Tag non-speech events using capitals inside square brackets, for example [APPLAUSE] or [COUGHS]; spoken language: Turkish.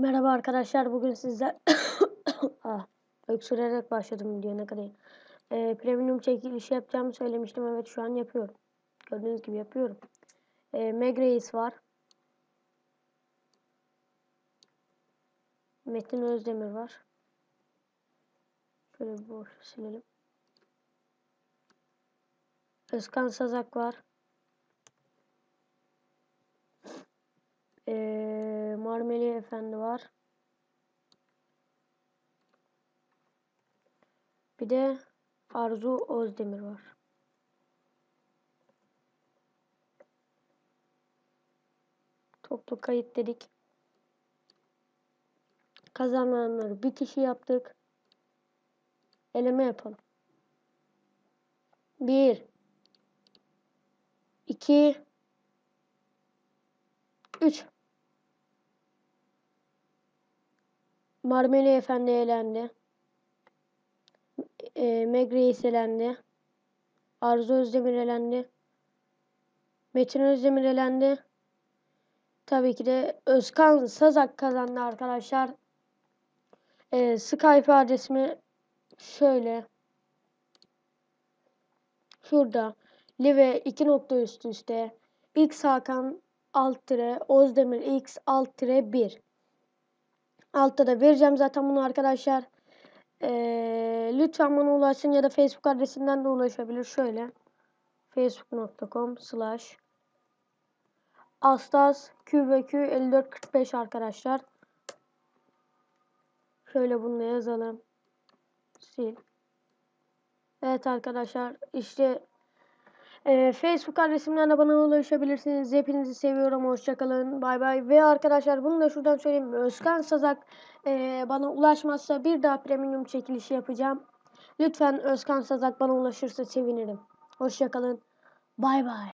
Merhaba arkadaşlar. Bugün sizler [COUGHS] ah, öksürerek başladım videoya ne kadar. Ee, premium çekilişi yapacağımı söylemiştim. Evet şu an yapıyorum. Gördüğünüz gibi yapıyorum. Ee, Meg Reis var. Metin Özdemir var. Şöyle boş silelim. Özkan Sazak var. Ee, Marmeli Efendi var. Bir de Arzu Özdemir var. Toplu kayıt dedik. Kazananları bir kişi yaptık. Eleme yapalım. Bir. iki, Üç. Marmeli Efendi elendi. E, Meg elendi. Arzu Özdemir elendi. Metin Özdemir elendi. Tabii ki de Özkan Sazak kazandı arkadaşlar. E, Skype adresimi şöyle. Şurada. Live 2 nokta üst üste. X Hakan alt tire Ozdemir X alt tire 1. Altta da vereceğim zaten bunu arkadaşlar. Ee, lütfen bana ulaşsın ya da Facebook adresinden de ulaşabilir. Şöyle facebook.com slash Astas QVQ 5445 arkadaşlar. Şöyle bunu da yazalım. Sil. Evet arkadaşlar işte ee, Facebook adresimden de bana ulaşabilirsiniz. Hepinizi seviyorum. Hoşçakalın. Bay bay. Ve arkadaşlar bunu da şuradan söyleyeyim. Özkan Sazak e, bana ulaşmazsa bir daha premium çekilişi yapacağım. Lütfen Özkan Sazak bana ulaşırsa sevinirim. Hoşçakalın. Bay bay.